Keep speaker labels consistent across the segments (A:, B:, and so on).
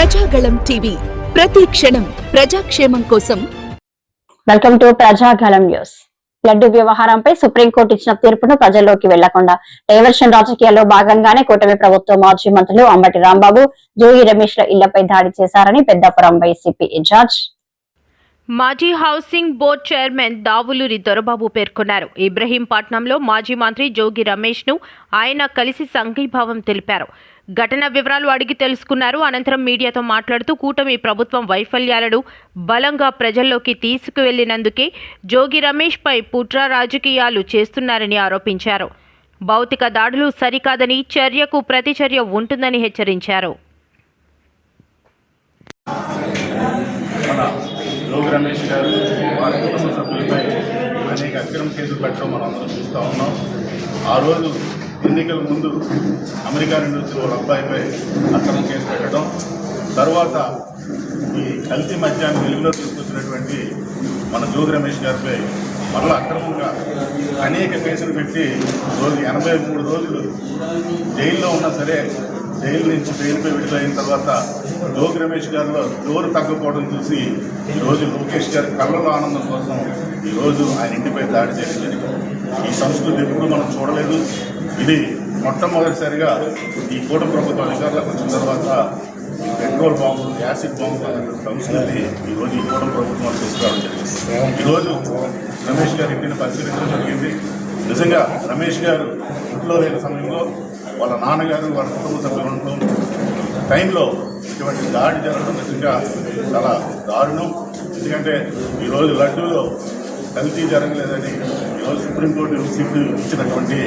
A: Prajagalam TV. ప్రతి క్షణం ప్రజాక్షేమం కోసం.
B: Welcome to Prajagalam news. Laddu వ్యవహారంపై సుప్రీంకోర్టు ఇచ్చిన తీర్పును ప్రజల్లోకి వెళ్ళకుండా డైవర్షన్ రాజకీయాల్లో భాగంగానే కూటమి ప్రభుత్వ మాజీ మంత్రులు అంబటి రాంబాబు జోగి రమేష్ ఇళ్ళపై దాడి చేశారని పెద్దపురం వైసీపీ ఇన్ఛార్జ్.
C: మాజీ housing board chairman Davuluri Dorababu పేర్కొన్నారు. ఇబ్రహీంపట్నంలో మాజీ మంత్రి జోగి రమేష్ను ఆయన కలిసి సంఘీభావం తెలిపారు. ఘటన వివరాలు అడిగి తెలుసుకున్నారు. అనంతరం మీడియాతో మాట్లాడుతూ కూటమి ప్రభుత్వం వైఫల్యాలను బలంగా ప్రజల్లోకి తీసుకువెళ్ళినందుకే జోగి రమేష్పై పుట్ర రాజకీయాలు చేస్తున్నారని ఆరోపించారు. భౌతిక దాడులు సరికాదని చర్యకు ప్రతిచర్య ఉంటుందని హెచ్చరించారు.
D: మన రమేష్ గారు వారి కుటుంబ సభ్యులపై అనేక అక్రమ కేసులు పెట్టడం మనం అందరం చూస్తూ ఉన్నాం. ఆ రోజు ఎన్నికల ముందు అమెరికా నుండి వచ్చిన వాళ్ళ అబ్బాయిపై అక్రమ కేసు పెట్టడం తర్వాత ఈ కల్తీ మద్యాన్ని వెలుగులో తీసుకొచ్చినటువంటి మన జోగి రమేష్ గారిపై మరలా అక్రమంగా అనేక కేసులు పెట్టి రోజు ఎనభై మూడు రోజులు జైల్లో ఉన్నా సరే జైలు నుంచి జైలుపై విడుదలైన తర్వాత జోగి రమేష్ గారిలో డోర్ తగ్గకపోవడం చూసి ఈరోజు లోకేష్ గారి కళ్ళలో ఆనందం కోసం ఈరోజు ఆయన ఇంటిపై దాడి చేయడం జరిగింది. ఈ సంస్కృతి ఎప్పుడు మనం చూడలేదు. ఇది మొట్టమొదటిసారిగా ఈ కూట ప్రభుత్వం అధికారులకు వచ్చిన తర్వాత ఈ పెట్రోల్ బాంబులు యాసిడ్ బాంబులు అనే సంస్కృతి ఈరోజు ఈ కూట ప్రభుత్వం తీసుకురావడం జరిగింది. ఈరోజు రమేష్ గారి ఇంటిని పరిశీలించడం జరిగింది. నిజంగా రమేష్ గారు ఇంట్లో లేని సమయంలో వాళ్ళ నాన్నగారు వాళ్ళ కుటుంబ సభ్యులు ఉండటం టైంలో ఇటువంటి దాడి జరగడం నిజంగా చాలా దారుణం. ఎందుకంటే ఈరోజు లడ్డూలో కల్తీ జరగలేదని ఈరోజు సుప్రీంకోర్టు సిట్టు ఇచ్చినటువంటి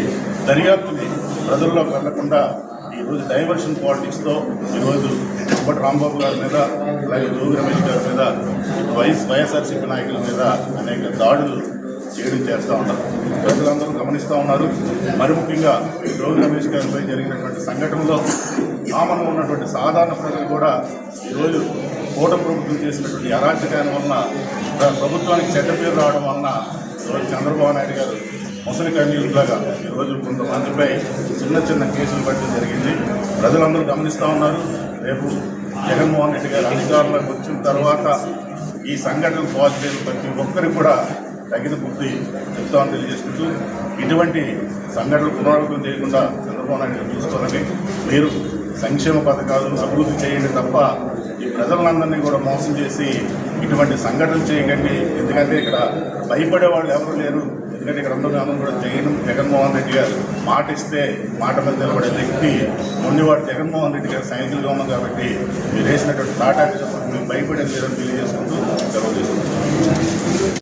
D: దర్యాప్తుని ప్రజల్లోకి వెళ్ళకుండా ఈరోజు డైవర్షన్ పాలిటిక్స్తో ఈరోజు ఇప్పటి రాంబాబు గారి మీద అలాగే జోగి రమేష్ గారి మీద వైఎస్ వైఎస్ఆర్సీపీ నాయకుల మీద అనేక దాడులు చేయడం చేస్తూ ఉన్నారు? ప్రజలందరూ గమనిస్తూ ఉన్నారు. మరి ముఖ్యంగా రోజు రమేష్ గారిపై జరిగినటువంటి సంఘటనలో కామన్ ఉన్నటువంటి సాధారణ ప్రజలు కూడా ఈరోజు కూట ప్రభుత్వం చేసినటువంటి అరాచకాల వలన ప్రభుత్వానికి చెడ్డ పేరు రావడం వలన ఈరోజు చంద్రబాబు నాయుడు గారు ముసలి కన్నీళ్ళలాగా ఈరోజు కొంతమందిపై చిన్న చిన్న కేసులు పట్టడం జరిగింది. ప్రజలందరూ గమనిస్తూ ఉన్నారు. రేపు జగన్మోహన్ రెడ్డి గారు అధికారంలోకి వచ్చిన తర్వాత ఈ సంఘటన పాజిటివ్ ప్రతి ఒక్కరికి కూడా తగిన బుద్ధి చెప్తామని తెలియజేసుకుంటూ ఇటువంటి సంఘటనలు పునరావృతం చేయకుండా చంద్రబాబు నాయుడు చూసుకోవాలని మీరు సంక్షేమ పథకాలు అభివృద్ధి చేయండి తప్ప ఈ ప్రజలందరినీ కూడా మోసం చేసి ఇటువంటి సంఘటనలు చేయకండి. ఎందుకంటే ఇక్కడ భయపడే వాళ్ళు ఎవరు లేరు. ఎందుకంటే ఇక్కడ అందరూ అందరూ కూడా జగన్ జగన్మోహన్ రెడ్డి గారు మాట ఇస్తే మాట మీద నిలబడే వ్యక్తి. మొండివాడు జగన్మోహన్ రెడ్డి గారు సైనికులుగా ఉన్నాం కాబట్టి మీరు వేసినటువంటి తాటాకి చెప్పండి. మీరు లేదని తెలియజేసుకుంటూ సెలవు